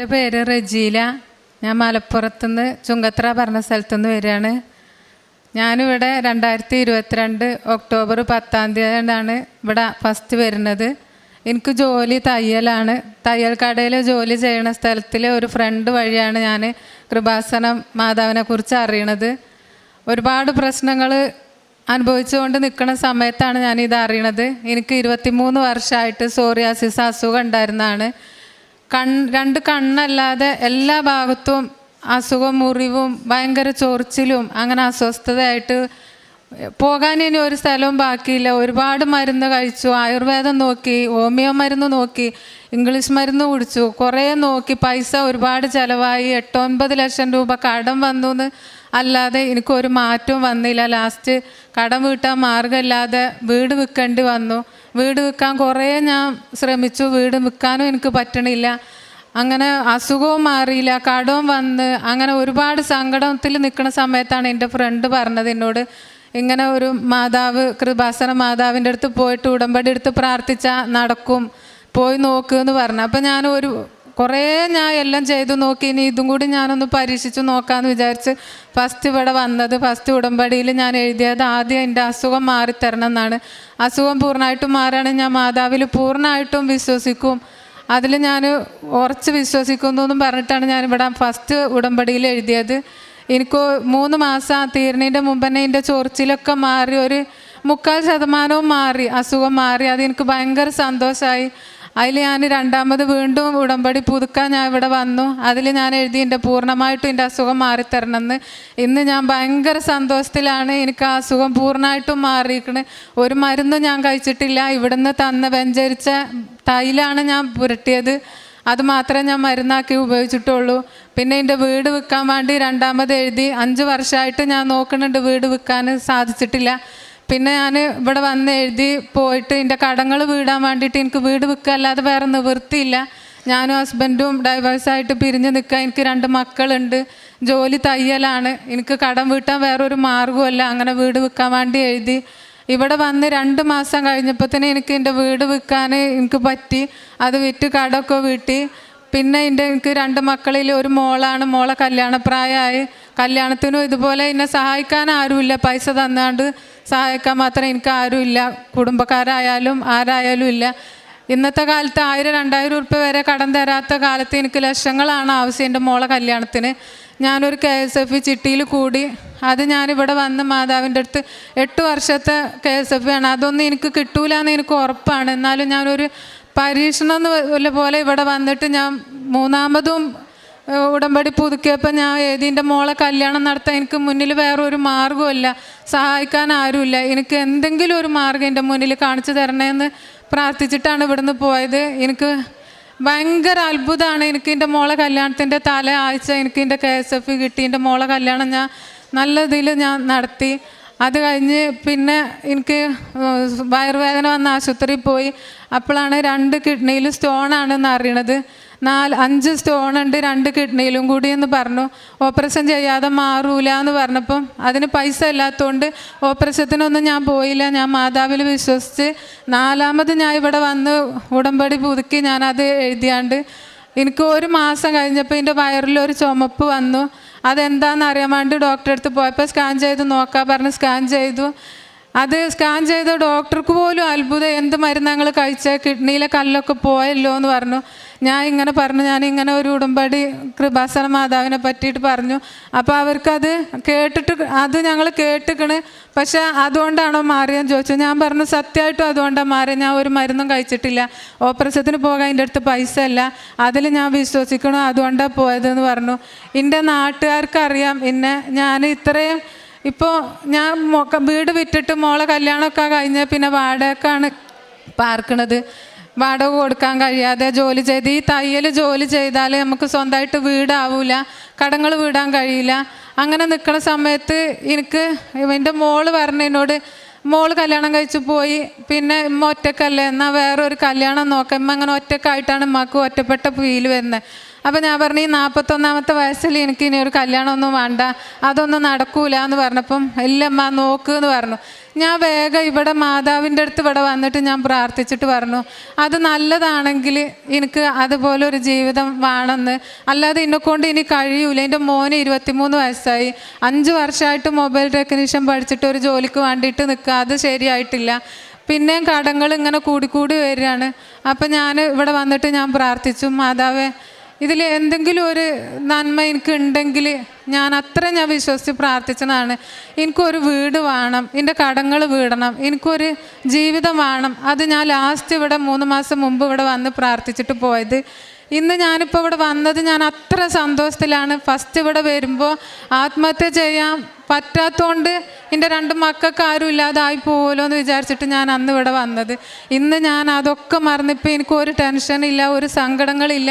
എന്റെ പേര് റജീല. ഞാൻ മലപ്പുറത്തുനിന്ന് ചുങ്കത്ര പറഞ്ഞ സ്ഥലത്തുനിന്ന് വരികയാണ്. ഞാനിവിടെ രണ്ടായിരത്തി ഇരുപത്തിരണ്ട് ഒക്ടോബർ പത്താം തീയതിയാണ് ഇവിടെ ഫസ്റ്റ് വരുന്നത്. എനിക്ക് ജോലി തയ്യലാണ്. തയ്യൽ കടയിൽ ജോലി ചെയ്യുന്ന സ്ഥലത്തിലെ ഒരു ഫ്രണ്ട് വഴിയാണ് ഞാൻ കൃപാസനം മാതാവിനെ കുറിച്ച് അറിയണത്. ഒരുപാട് പ്രശ്നങ്ങൾ അനുഭവിച്ചുകൊണ്ട് നിൽക്കുന്ന സമയത്താണ് ഞാൻ ഇത് അറിയണത്. എനിക്ക് ഇരുപത്തിമൂന്ന് വർഷമായിട്ട് സോറിയാസിസ് അസുഖം ഉണ്ടായിരുന്നതാണ്. കൺ രണ്ട് കണ്ണല്ലാതെ എല്ലാ ഭാഗത്തും അസുഖം മുറിവും ഭയങ്കര ചൊറിച്ചിലും അങ്ങനെ അസ്വസ്ഥതയായിട്ട് പോകാൻ ഇനി ഒരു സ്ഥലവും ബാക്കിയില്ല. ഒരുപാട് മരുന്ന് കഴിച്ചു. ആയുർവേദം നോക്കി ഹോമിയോ മരുന്ന് നോക്കി ഇംഗ്ലീഷ് മരുന്ന് കുടിച്ചു. കുറേ നോക്കി. പൈസ ഒരുപാട് ചിലവായി. എട്ടൊൻപത് ലക്ഷം രൂപ കടം വന്നു എന്ന് അല്ലാതെ എനിക്കൊരു മാറ്റവും വന്നില്ല. ലാസ്റ്റ് കടം വീട്ടാൻ മാർഗമില്ലാതെ വീട് വിൽക്കേണ്ടി വന്നു. വീട് വിൽക്കാൻ കുറേ ഞാൻ ശ്രമിച്ചു. വീട് വിൽക്കാനും എനിക്ക് പറ്റണില്ല. അങ്ങനെ അസുഖവും മാറിയില്ല. കടവും വന്ന് അങ്ങനെ ഒരുപാട് സങ്കടത്തിൽ നിൽക്കുന്ന സമയത്താണ് എന്റെ ഫ്രണ്ട് പറഞ്ഞത് എന്നോട്. ഇങ്ങനെ ഒരു മാതാവ് കൃപാസന മാതാവിന്റെ അടുത്ത് പോയിട്ട് ഉടമ്പടി എടുത്ത് പ്രാർത്ഥിച്ചാൽ നടക്കും. പോയി നോക്ക് എന്ന് പറഞ്ഞു. അപ്പം ഞാൻ ഒരു കുറേ ഞാൻ എല്ലാം ചെയ്തു നോക്കി. ഇനി ഇതും കൂടി ഞാനൊന്ന് പരീക്ഷിച്ച് നോക്കാമെന്ന് വിചാരിച്ച് ഫസ്റ്റ് ഇവിടെ വന്നത്. ഫസ്റ്റ് ഉടമ്പടിയിൽ ഞാൻ എഴുതിയത് ആദ്യം എന്റെ അസുഖം മാറിത്തരണം എന്നാണ്. അസുഖം പൂർണമായിട്ടും മാറുകയാണെങ്കിൽ ഞാൻ മാതാവിൽ പൂർണമായിട്ടും വിശ്വസിക്കും. അതിൽ ഞാൻ ഉറച്ച് വിശ്വസിക്കുന്നു എന്നും പറഞ്ഞിട്ടാണ് ഞാൻ ഇവിടെ ഫസ്റ്റ് ഉടമ്പടിയിൽ എഴുതിയത്. എനിക്ക് മൂന്ന് മാസം തീരണേന്റെ മുമ്പ് തന്നെ എന്റെ ചൊറിച്ചിലൊക്കെ മാറി. ഒരു മുക്കാൽ ശതമാനവും മാറി. അസുഖം മാറി. അത് എനിക്ക് ഭയങ്കര സന്തോഷമായി അതിൽ ഞാൻ രണ്ടാമത് വീണ്ടും ഉടമ്പടി പുതുക്കാൻ ഞാൻ ഇവിടെ വന്നു. അതിൽ ഞാൻ എഴുതി എന്റെ പൂർണമായിട്ടും എന്റെ അസുഖം മാറിത്തരണമെന്ന്. ഇന്ന് ഞാൻ ഭയങ്കര സന്തോഷത്തിലാണ് എനിക്ക് ആ അസുഖം പൂർണമായിട്ടും മാറിയിരിക്കണ്. ഒരു മരുന്നും ഞാൻ കഴിച്ചിട്ടില്ല. ഇവിടുന്ന് തന്ന വെഞ്ചരിച്ച തൈലാണ് ഞാൻ പുരട്ടിയത്. അത് മാത്രമേ ഞാൻ മരുന്നാക്കി ഉപയോഗിച്ചിട്ടുള്ളൂ. പിന്നെ എന്റെ വീട് വിൽക്കാൻ വേണ്ടി രണ്ടാമത് എഴുതി അഞ്ച് വർഷമായിട്ട് ഞാൻ നോക്കുന്നുണ്ട് വീട് വിൽക്കാൻ സാധിച്ചിട്ടില്ല. പിന്നെ ഞാൻ ഇവിടെ വന്ന് എഴുതി പോയിട്ട് എന്റെ കടങ്ങൾ വീടാൻ വേണ്ടിയിട്ട് എനിക്ക് വീട് വിൽക്കുക അല്ലാതെ വേറെ നിവൃത്തിയില്ല. ഞാനും ഹസ്ബൻഡും ഡൈവേഴ്സായിട്ട് പിരിഞ്ഞ് നിൽക്കുക. എനിക്ക് രണ്ട് മക്കളുണ്ട്. ജോലി തയ്യലാണ്. എനിക്ക് കടം വീട്ടാൻ വേറൊരു മാർഗമല്ല അങ്ങനെ വീട് വിൽക്കാൻ വേണ്ടി എഴുതി. ഇവിടെ വന്ന് രണ്ട് മാസം കഴിഞ്ഞപ്പോൾ തന്നെ എനിക്ക് എന്റെ വീട് വിൽക്കാൻ എനിക്ക് പറ്റി. അത് വിറ്റ് കടമൊക്കെ വീട്ടി. പിന്നെ എന്റെ എനിക്ക് രണ്ട് മക്കളിൽ ഒരു മോളാണ് മോളെ കല്യാണപ്രായമായി. കല്യാണത്തിനും ഇതുപോലെ എന്നെ സഹായിക്കാൻ ആരുമില്ല. പൈസ തന്നാണ്ട് സഹായിക്കാൻ മാത്രം എനിക്ക് ആരുമില്ല. കുടുംബക്കാരായാലും ആരായാലും ഇല്ല. ഇന്നത്തെ കാലത്ത് ആയിരം രണ്ടായിരം ഉറുപ്പ്യ വരെ കടം തരാത്ത കാലത്ത് എനിക്ക് ലക്ഷങ്ങളാണ് ആവശ്യം എന്റെ മോളെ കല്യാണത്തിന്. ഞാനൊരു കെ എസ് എഫ് ചിട്ടിയിൽ കൂടി അത് ഞാനിവിടെ വന്ന് മാതാവിന്റെ അടുത്ത് എട്ട് വർഷത്തെ കെ എസ് എഫ് ആണ്. അതൊന്നും എനിക്ക് കിട്ടൂല എന്ന് എനിക്ക് ഉറപ്പാണ്. എന്നാലും ഞാനൊരു പരീക്ഷണം എന്ന് പോലെ ഇവിടെ വന്നിട്ട് ഞാൻ മൂന്നാമതും ഉടമ്പടി പുതുക്കിയപ്പോൾ ഞാൻ ഏതിന്റെ മോളെ കല്യാണം നടത്താൻ എനിക്ക് മുന്നിൽ വേറെ ഒരു മാർഗമില്ല സഹായിക്കാൻ ആരുമില്ല. എനിക്ക് എന്തെങ്കിലും ഒരു മാർഗം എന്റെ മുന്നിൽ കാണിച്ചു തരണേന്ന് പ്രാർത്ഥിച്ചിട്ടാണ് ഇവിടുന്ന് പോയത്. എനിക്ക് ഭയങ്കര അത്ഭുതമാണ് എനിക്ക് എന്റെ മോളെ കല്യാണത്തിന്റെ തല ആഴ്ച എനിക്ക് എന്റെ കെ എസ് എഫ് കിട്ടി. എന്റെ മോളെ കല്യാണം ഞാൻ നല്ല ഇതിൽ ഞാൻ നടത്തി. അത് കഴിഞ്ഞ് പിന്നെ എനിക്ക് വയറുവേദന വന്ന ആശുപത്രിയിൽ പോയി. അപ്പോഴാണ് രണ്ട് കിഡ്നിയിൽ സ്റ്റോണാണെന്ന് അറിയണത്. നാല് അഞ്ച് സ്റ്റോൺ ഉണ്ട് രണ്ട് കിഡ്നിയിലും കൂടി എന്ന് പറഞ്ഞു. ഓപ്പറേഷൻ ചെയ്യാതെ മാറൂല എന്ന് പറഞ്ഞപ്പം അതിന് പൈസ ഇല്ലാത്തതുകൊണ്ട് ഓപ്പറേഷത്തിനൊന്നും ഞാൻ പോയില്ല. ഞാൻ മാതാവിൽ വിശ്വസിച്ച് നാലാമത് ഞാൻ ഇവിടെ വന്ന് ഉടമ്പടി പുതുക്കി ഞാനത് എഴുതിയാണ്ട് എനിക്ക് ഒരു മാസം കഴിഞ്ഞപ്പോൾ എന്റെ വയറിൽ ഒരു ചുമപ്പ് വന്നു. അതെന്താണെന്ന് അറിയാൻ വേണ്ടി ഡോക്ടറെ അടുത്ത് പോയപ്പോൾ സ്കാൻ ചെയ്ത് നോക്കാൻ പറഞ്ഞ് സ്കാൻ ചെയ്തു. അത് സ്കാൻ ചെയ്ത ഡോക്ടർക്ക് പോലും അത്ഭുതം. എന്ത് മരുന്ന് ഞങ്ങൾ കഴിച്ച? കിഡ്നിയിലെ കല്ലൊക്കെ പോയല്ലോ എന്ന് പറഞ്ഞു. ഞാൻ ഇങ്ങനെ പറഞ്ഞു ഞാൻ ഇങ്ങനെ ഒരു ഉടമ്പടി കൃപാസന മാതാവിനെ പറ്റിയിട്ട് പറഞ്ഞു. അപ്പോൾ അവർക്കത് കേട്ടിട്ട് അത് ഞങ്ങൾ കേട്ടിക്കണ്. പക്ഷേ അതുകൊണ്ടാണോ മാറിയെന്ന് ചോദിച്ചു. ഞാൻ പറഞ്ഞു സത്യമായിട്ടും അതുകൊണ്ടാണ് മാറിയത് ഞാൻ ഒരു മരുന്നും കഴിച്ചിട്ടില്ല. ഓപ്പറേഷത്തിന് പോകാൻ എന്റെ അടുത്ത് പൈസ അല്ല അതിൽ ഞാൻ വിശ്വസിക്കണു? അതുകൊണ്ടാണ് പോയതെന്ന് പറഞ്ഞു. എന്റെ നാട്ടുകാർക്കറിയാം. പിന്നെ ഞാൻ ഇത്രയും ഇപ്പോൾ ഞാൻ വീട് വിറ്റിട്ട് മോളെ കല്യാണമൊക്കെ കഴിഞ്ഞ് പിന്നെ വാടകക്കാണ് പാർക്കണത്. വാടക കൊടുക്കാൻ കഴിയാതെ ജോലി ചെയ്ത് ഈ തയ്യൽ ജോലി ചെയ്താൽ നമുക്ക് സ്വന്തമായിട്ട് വീടാവില്ല കടങ്ങൾ വീടാൻ കഴിയില്ല. അങ്ങനെ നിൽക്കുന്ന സമയത്ത് എനിക്ക് എന്റെ മോൾ പറഞ്ഞതിനോട് മോൾ കല്യാണം കഴിച്ചു പോയി പിന്നെ ഇമ്മ ഒറ്റക്കല്ലേ? എന്നാൽ വേറെ ഒരു കല്യാണം നോക്കാം. ഇമ്മ അങ്ങനെ ഒറ്റക്കായിട്ടാണ് ഇമ്മക്ക് ഒറ്റപ്പെട്ട ഫീൽ വരുന്നത് അപ്പം ഞാൻ പറഞ്ഞു ഈ നാൽപ്പത്തൊന്നാമത്തെ വയസ്സിൽ എനിക്ക് ഇനി ഒരു കല്യാണമൊന്നും വേണ്ട. അതൊന്നും നടക്കൂല എന്ന് പറഞ്ഞപ്പം ഇല്ലമ്മ നോക്ക് എന്ന് പറഞ്ഞു. ഞാൻ വേഗം ഇവിടെ മാതാവിന്റെ അടുത്ത് ഇവിടെ വന്നിട്ട് ഞാൻ പ്രാർത്ഥിച്ചിട്ട് പറഞ്ഞു അത് നല്ലതാണെങ്കിൽ എനിക്ക് അതുപോലെ ഒരു ജീവിതം വേണമെന്ന്. അല്ലാതെ എന്നെ കൊണ്ട് ഇനി കഴിയൂല. എന്റെ മോന് ഇരുപത്തിമൂന്ന് വയസ്സായി. അഞ്ച് വർഷമായിട്ട് മൊബൈൽ ടെക്നീഷ്യൻ പഠിച്ചിട്ട് ഒരു ജോലിക്ക് വേണ്ടിയിട്ട് നിൽക്കുക അത് ശരിയായിട്ടില്ല. പിന്നെയും കടങ്ങൾ ഇങ്ങനെ കൂടിക്കൂടി വരികയാണ്. അപ്പം ഞാൻ ഇവിടെ വന്നിട്ട് ഞാൻ പ്രാർത്ഥിച്ചു മാതാവേ ഇതിൽ എന്തെങ്കിലും ഒരു നന്മ എനിക്ക് ഉണ്ടെങ്കിൽ ഞാൻ അത്ര ഞാൻ വിശ്വസിച്ച് പ്രാർത്ഥിച്ചതാണ്. എനിക്കൊരു വീട് വേണം എന്റെ കടങ്ങൾ വീടണം എനിക്കൊരു ജീവിതം വേണം. അത് ഞാൻ ലാസ്റ്റ് ഇവിടെ മൂന്ന് മാസം മുമ്പ് ഇവിടെ വന്ന് പ്രാർത്ഥിച്ചിട്ട് പോയത്. ഇന്ന് ഞാനിപ്പോൾ ഇവിടെ വന്നത് ഞാൻ അത്ര സന്തോഷത്തിലാണ്. ഫസ്റ്റ് ഇവിടെ വരുമ്പോൾ ആത്മഹത്യ ചെയ്യാൻ പറ്റാത്തതുകൊണ്ട് എന്റെ രണ്ട് മക്കൾക്ക് ആരും ഇല്ലാതായി പോകുമല്ലോ എന്ന് വിചാരിച്ചിട്ട് ഞാൻ അന്ന് ഇവിടെ വന്നത്. ഇന്ന് ഞാൻ അതൊക്കെ മറന്നിപ്പോൾ എനിക്ക് ഒരു ടെൻഷനില്ല ഒരു സങ്കടങ്ങളില്ല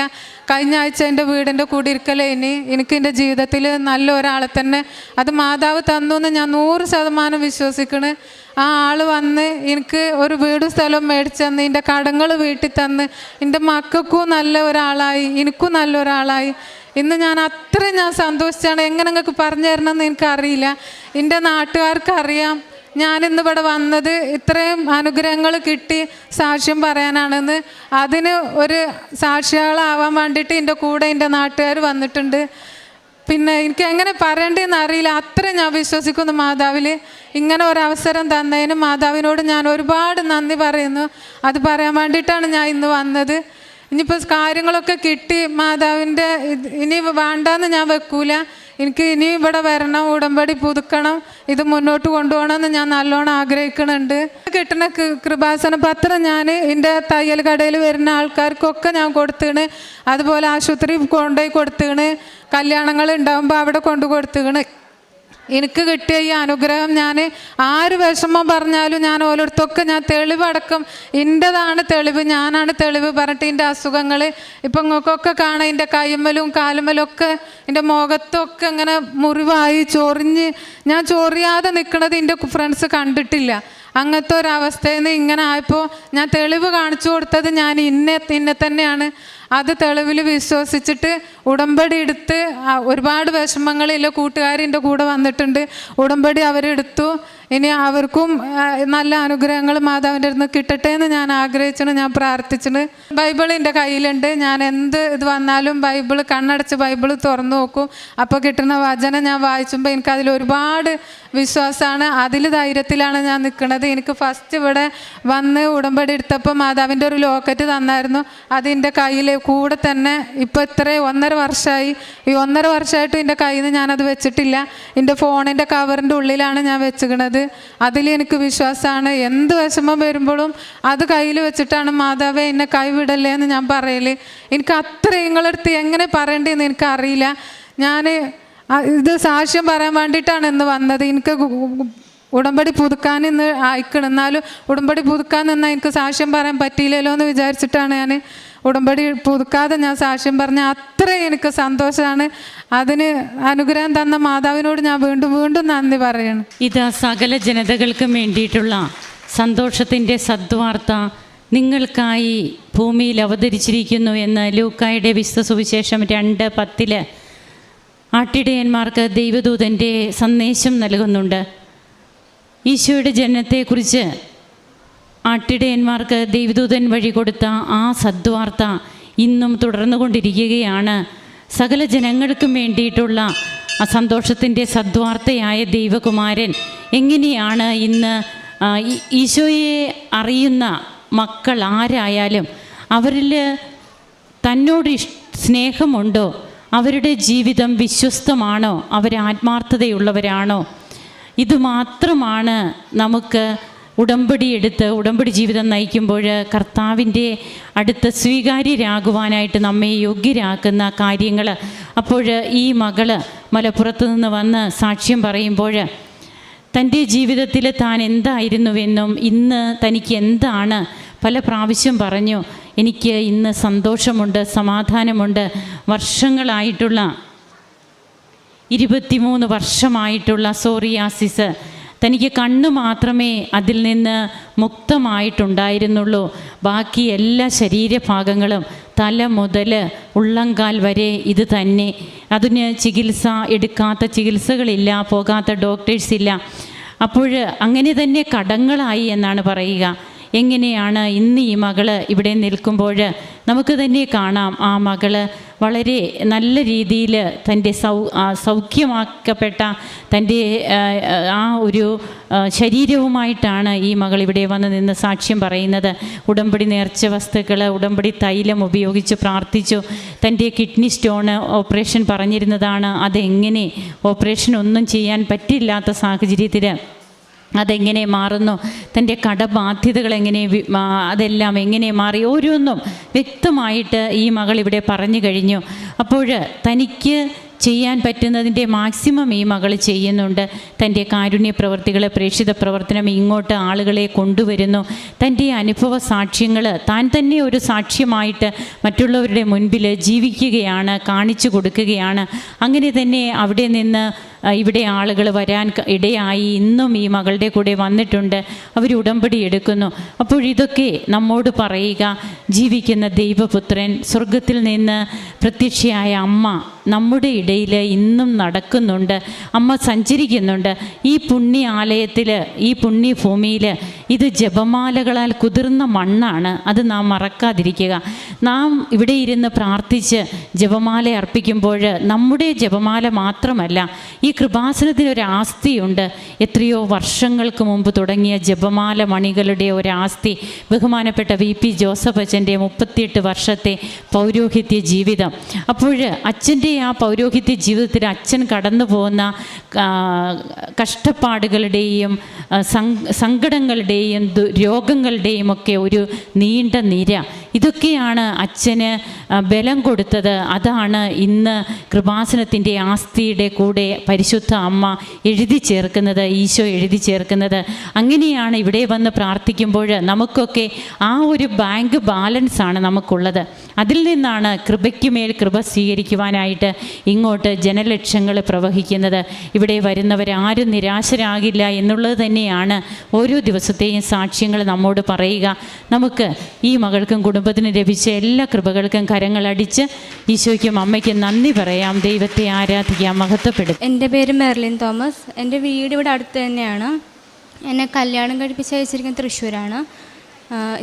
കഴിഞ്ഞ ആഴ്ച എന്റെ വീടിന്റെ കൂടിയിരിക്കലേ ഇനി എനിക്ക് എന്റെ ജീവിതത്തിൽ നല്ല ഒരാളെ തന്നെ അത് മാതാവ് തന്നു എന്ന് ഞാൻ നൂറ് ശതമാനം വിശ്വസിക്കണ്. ആ ആൾ വന്ന് എനിക്ക് ഒരു വീടും സ്ഥലവും മേടിച്ചന്ന് എന്റെ കടങ്ങൾ വീട്ടിൽ തന്ന് എന്റെ മക്കൾക്കും നല്ല ഒരാളായി എനിക്കും നല്ല ഒരാളായി. ഇന്ന് ഞാൻ അത്രയും ഞാൻ സന്തോഷിച്ചാണ്. എങ്ങനെ നിങ്ങൾക്ക് പറഞ്ഞു തരണമെന്ന് എനിക്കറിയില്ല. എന്റെ നാട്ടുകാർക്ക് അറിയാം. ഞാനിന്ന് ഇവിടെ വന്നത് ഇത്രയും അനുഗ്രഹങ്ങൾ കിട്ടി സാക്ഷ്യം പറയാനാണെന്ന്. അതിന് ഒരു സാക്ഷികളാവാൻ വേണ്ടിയിട്ട് എന്റെ കൂടെ എന്റെ നാട്ടുകാർ വന്നിട്ടുണ്ട്. പിന്നെ എനിക്ക് എങ്ങനെ പറയേണ്ടതെന്ന് അറിയില്ല. അത്ര ഞാൻ വിശ്വസിക്കുന്നു മാതാവിൽ ഇങ്ങനെ ഒരു അവസരം തന്നതിന് മാതാവിനോട് ഞാൻ ഒരുപാട് നന്ദി പറയുന്നു. അത് പറയാൻ വേണ്ടിയിട്ടാണ് ഞാൻ ഇന്ന് വന്നത്. ഇനിയിപ്പോൾ കാര്യങ്ങളൊക്കെ കിട്ടി മാതാവിന്റെ ഇനി വേണ്ടാന്ന് ഞാൻ വെക്കൂല. എനിക്ക് ഇനി ഇവിടെ വരണം ഉടമ്പടി പുതുക്കണം ഇത് മുന്നോട്ട് കൊണ്ടുപോകണമെന്ന് ഞാൻ നല്ലോണം ആഗ്രഹിക്കുന്നുണ്ട്. കിട്ടുന്ന കൃപാസന പത്രം ഞാൻ എന്റെ തയ്യൽ കടയിൽ വരുന്ന ആൾക്കാർക്കൊക്കെ ഞാൻ കൊടുത്തേണ്. അതുപോലെ ആശുപത്രി കൊണ്ടുപോയി കൊടുത്തേണ്. കല്യാണങ്ങൾ ഉണ്ടാകുമ്പോൾ അവിടെ കൊണ്ടു കൊടുത്തേണ്. എനിക്ക് കിട്ടിയ ഈ അനുഗ്രഹം ഞാൻ ആര് വിഷമം പറഞ്ഞാലും ഞാൻ ഓരോരുത്തൊക്കെ ഞാൻ തെളിവടക്കം എന്റെതാണ് തെളിവ് ഞാനാണ് തെളിവ് പറഞ്ഞിട്ട് എന്റെ അസുഖങ്ങൾ ഇപ്പം നിങ്ങൾക്കൊക്കെ കാണാം. എന്റെ കൈമ്മലും കാലുമ്മലും ഒക്കെ എന്റെ മുഖത്തൊക്കെ ഇങ്ങനെ മുറിവായി ചൊറിഞ്ഞ് ഞാൻ ചൊറിയാതെ നിൽക്കുന്നത് എന്റെ ഫ്രണ്ട്സ് കണ്ടിട്ടില്ല. അങ്ങനത്തെ ഒരവസ്ഥയിൽ നിന്ന് ഇങ്ങനെ ആയപ്പോൾ ഞാൻ തെളിവ് കാണിച്ചു കൊടുത്തത് ഞാൻ ഇന്നെ ഇന്നെ തന്നെയാണ്. അത് തെളിവിൽ വിശ്വസിച്ചിട്ട് ഉടമ്പടി എടുത്ത് ഒരുപാട് വിഷമങ്ങളിൽ കൂട്ടുകാരിന്റെ കൂടെ വന്നിട്ടുണ്ട്. ഉടമ്പടി അവരെടുത്തു. ഇനി അവർക്കും നല്ല അനുഗ്രഹങ്ങൾ മാതാവിന്റെ അടുത്ത് കിട്ടട്ടെ എന്ന് ഞാൻ ആഗ്രഹിച്ചിട്ട് ഞാൻ പ്രാർത്ഥിച്ചിട്ട് ബൈബിൾ എന്റെ കയ്യിലുണ്ട്. ഞാൻ എന്ത് ഇത് വന്നാലും ബൈബിൾ കണ്ണടച്ച് ബൈബിൾ തുറന്നു നോക്കും. അപ്പോൾ കിട്ടുന്ന വചനം ഞാൻ വായിച്ചുമ്പോൾ എനിക്ക് അതിൽ ഒരുപാട് വിശ്വാസമാണ്. അതിൽ ധൈര്യത്തിലാണ് ഞാൻ നിൽക്കുന്നത്. എനിക്ക് ഫസ്റ്റ് ഇവിടെ വന്ന് ഉടമ്പടി എടുത്തപ്പോൾ മാതാവിന്റെ ഒരു ലോക്കറ്റ് തന്നായിരുന്നു. അതിന്റെ കയ്യിൽ കൂടെ തന്നെ ഇപ്പോൾ ഇത്ര ഒന്നര വർഷമായി. ഈ ഒന്നര വർഷമായിട്ട് എന്റെ കയ്യിൽ നിന്ന് ഞാനത് വെച്ചിട്ടില്ല. എന്റെ ഫോണിന്റെ കവറിന്റെ ഉള്ളിലാണ് ഞാൻ വെച്ചിക്കണത് അതിൽ എനിക്ക് വിശ്വാസമാണ്. എന്ത് വിഷമം വരുമ്പോഴും അത് കയ്യിൽ വെച്ചിട്ടാണ് മാതാവേ എന്നെ കൈവിടല്ലേ എന്ന് ഞാൻ പറയൽ. എനിക്ക് അത്ര നിങ്ങളടുത്ത് എങ്ങനെ പറയേണ്ടതെന്ന് എനിക്കറിയില്ല ഞാൻ ഇത് സാക്ഷ്യം പറയാൻ വേണ്ടിയിട്ടാണ് ഇന്ന് വന്നത്. എനിക്ക് ഉടമ്പടി പുതുക്കാൻ ഇന്ന് അയക്കണം. എന്നാലും ഉടമ്പടി പുതുക്കാൻ നിന്നാൽ എനിക്ക് സാക്ഷ്യം പറയാൻ പറ്റിയില്ലല്ലോ എന്ന് വിചാരിച്ചിട്ടാണ് ഞാൻ ഉടമ്പടി പുതുക്കാതെ ഞാൻ സാക്ഷ്യം പറഞ്ഞ അത്ര എനിക്ക് സന്തോഷമാണ്. അതിന് അനുഗ്രഹം തന്ന മാതാവിനോട് ഞാൻ വീണ്ടും വീണ്ടും നന്ദി പറയണം. ഇത് സകല ജനതകൾക്കും വേണ്ടിയിട്ടുള്ള സന്തോഷത്തിന്റെ സദ്വാർത്ത നിങ്ങൾക്കായി ഭൂമിയിൽ അവതരിച്ചിരിക്കുന്നു എന്ന് ലൂക്കായുടെ വിശുദ്ധ സുവിശേഷം രണ്ട് പത്തിൽ ആട്ടിടയന്മാർക്ക് ദൈവദൂതന്റെ സന്ദേശം നൽകുന്നുണ്ട്. ഈശോയുടെ ജനനത്തെക്കുറിച്ച് ആട്ടിടയന്മാർക്ക് ദൈവദൂതൻ വഴി കൊടുത്ത ആ സദ്വാർത്ത ഇന്നും തുടർന്നുകൊണ്ടിരിക്കുകയാണ്. സകല ജനങ്ങൾക്കും വേണ്ടിയിട്ടുള്ള ആ സന്തോഷത്തിന്റെ സദ്വാർത്തയായ ദൈവകുമാരൻ എങ്ങനെയാണ് ഇന്ന് ഈശോയെ അറിയുന്ന മക്കൾ ആരായാലും അവരിൽ തന്നോട് സ്നേഹമുണ്ടോ? അവരുടെ ജീവിതം വിശ്വസ്തമാണോ? അവർ ആത്മാർത്ഥതയുള്ളവരാണോ ഇത് മാത്രമാണ് നമുക്ക് ഉടമ്പടി എടുത്ത് ഉടമ്പടി ജീവിതം നയിക്കുമ്പോൾ കർത്താവിന്റെ അടുത്ത് സ്വീകാര്യരാകുവാനായിട്ട് നമ്മെ യോഗ്യരാക്കുന്ന കാര്യങ്ങൾ. അപ്പോൾ ഈ മകൾ മലപ്പുറത്ത് നിന്ന് വന്ന് സാക്ഷ്യം പറയുമ്പോൾ തന്റെ ജീവിതത്തിൽ താൻ എന്തായിരുന്നുവെന്നും ഇന്ന് തനിക്ക് എന്താണ്? പല പ്രാവശ്യം പറഞ്ഞു എനിക്ക് ഇന്ന് സന്തോഷമുണ്ട് സമാധാനമുണ്ട്. വർഷങ്ങളായിട്ടുള്ള ഇരുപത്തിമൂന്ന് വർഷമായിട്ടുള്ള സോറിയാസിസ് തനിക്ക് കണ്ണ് മാത്രമേ അതിൽ നിന്ന് മുക്തമായിട്ടുണ്ടായിരുന്നുള്ളൂ. ബാക്കി എല്ലാ ശരീരഭാഗങ്ങളും തല മുതൽ ഉള്ളങ്കാൽ വരെ ഇത് തന്നെ. അതിന് ചികിത്സ എടുക്കാത്ത ചികിത്സകളില്ല പോകാത്ത ഡോക്ടേഴ്സ് ഇല്ല. അപ്പോൾ അങ്ങനെ തന്നെ കടങ്ങളായി എന്നാണ് പറയുക. എങ്ങനെയാണ് ഇന്ന് ഈ മകൾ ഇവിടെ നിൽക്കുമ്പോൾ നമുക്ക് തന്നെ കാണാം ആ മകൾ വളരെ നല്ല രീതിയിൽ തന്റെ സൗ സൗഖ്യമാക്കപ്പെട്ട തന്റെ ആ, ഒരു ശരീരവുമായിട്ടാണ് ഈ മകൾ ഇവിടെ വന്ന് നിന്ന് സാക്ഷ്യം പറയുന്നത്. ഉടമ്പടി നേർച്ച വസ്തുക്കൾ ഉടമ്പടി തൈലം ഉപയോഗിച്ച് പ്രാർത്ഥിച്ചു. തന്റെ കിഡ്നി സ്റ്റോണ് ഓപ്പറേഷൻ പറഞ്ഞിരുന്നതാണ്. അതെങ്ങനെ ഓപ്പറേഷൻ ഒന്നും ചെയ്യാൻ പറ്റില്ലാത്ത സാഹചര്യത്തിൽ അതെങ്ങനെ മാറുന്നു? തന്റെ കടബാധ്യതകൾ എങ്ങനെ അതെല്ലാം എങ്ങനെ മാറി? ഓരോന്നും വ്യക്തമായിട്ട് ഈ മകൾ ഇവിടെ പറഞ്ഞു കഴിഞ്ഞു. അപ്പോൾ തനിക്ക് ചെയ്യാൻ പറ്റുന്നതിന്റെ മാക്സിമം ഈ മകൾ ചെയ്യുന്നുണ്ട്. തന്റെ കാരുണ്യ പ്രവർത്തികൾ പ്രേക്ഷിത പ്രവർത്തനം ഇങ്ങോട്ട് ആളുകളെ കൊണ്ടുവരുന്നു. തന്റെ അനുഭവ സാക്ഷ്യങ്ങൾ താൻ തന്നെ ഒരു സാക്ഷ്യമായിട്ട് മറ്റുള്ളവരുടെ മുൻപിൽ ജീവിക്കുകയാണ് കാണിച്ചു കൊടുക്കുകയാണ്. അങ്ങനെ തന്നെ അവിടെ നിന്ന് ഇവിടെ ആളുകൾ വരാൻ ഇടയായി. ഇന്നും ഈ മകളുടെ കൂടെ വന്നിട്ടുണ്ട്. അവർ ഉടമ്പടി എടുക്കുന്നു. അപ്പോഴിതൊക്കെ നമ്മോട് പറയുക ജീവിക്കുന്ന ദൈവപുത്രൻ സ്വർഗത്തിൽ നിന്ന് പ്രത്യക്ഷയായ അമ്മ നമ്മുടെ ഇടയിൽ ഇന്നും നടക്കുന്നുണ്ട്. അമ്മ സഞ്ചരിക്കുന്നുണ്ട്. ഈ പുണ്യ ആലയത്തിൽ ഈ പുണ്യഭൂമിയിൽ ഇത് ജപമാലകളാൽ കുതിർന്ന മണ്ണാണ്. അത് നാം മറക്കാതിരിക്കുക. നാം ഇവിടെ ഇരുന്ന് പ്രാർത്ഥിച്ച് ജപമാല അർപ്പിക്കുമ്പോൾ നമ്മുടെ ജപമാല മാത്രമല്ല ഈ കൃപാസനത്തിന് ഒരു ആസ്തിയുണ്ട്. എത്രയോ വർഷങ്ങൾക്ക് മുമ്പ് തുടങ്ങിയ ജപമാല മണികളുടെ ഒരു ആസ്തി. ബഹുമാനപ്പെട്ട വി പി ജോസഫ് അച്ഛന്റെ മുപ്പത്തിയെട്ട് വർഷത്തെ പൗരോഹിത്യ ജീവിതം. അപ്പോൾ അച്ഛന്റെ ആ പൗരോഹിത്യ ജീവിതത്തിൽ അച്ഛൻ കടന്നു പോകുന്ന കഷ്ടപ്പാടുകളുടെയും സങ്കടങ്ങളുടെയും രോഗങ്ങളുടെയും ഒക്കെ ഒരു നീണ്ട നിര. ഇതൊക്കെയാണ് അച്ഛന് ബലം കൊടുത്തത്. അതാണ് ഇന്ന് കൃപാസനത്തിന്റെ ആസ്തിയുടെ കൂടെ പരിശുദ്ധ അമ്മ എഴുതി ചേർക്കുന്നത് ഈശോ എഴുതി ചേർക്കുന്നത്. അങ്ങനെയാണ് ഇവിടെ വന്ന് പ്രാർത്ഥിക്കുമ്പോൾ നമുക്കൊക്കെ ആ ഒരു ബാങ്ക് ബാലൻസ് ആണ് നമുക്കുള്ളത്. അതിൽ നിന്നാണ് കൃപയ്ക്ക് മേൽ കൃപ സ്വീകരിക്കുവാനായിട്ട് ഇങ്ങോട്ട് ജനലക്ഷങ്ങൾ പ്രവഹിക്കുന്നത്. ഇവിടെ വരുന്നവരാരും നിരാശരാകില്ല എന്നുള്ളത് തന്നെയാണ് ഓരോ ദിവസത്തെയും സാക്ഷ്യങ്ങൾ നമ്മോട് പറയുക. നമുക്ക് ഈ മകൾക്കും കുടുംബത്തിനും ലഭിച്ച എല്ലാ കൃപകൾക്കും കരങ്ങളടിച്ച് ഈശോയ്ക്കും അമ്മയ്ക്കും നന്ദി പറയാം. ദൈവത്തെ ആരാധിക്കാം മഹത്വപ്പെടും എന്റെ പേര് മെർലിൻ തോമസ്. എന്റെ വീട് ഇവിടെ അടുത്ത് തന്നെയാണ്. എന്നെ കല്യാണം കഴിപ്പിച്ച് അയച്ചിരിക്കുന്നത് തൃശ്ശൂരാണ്.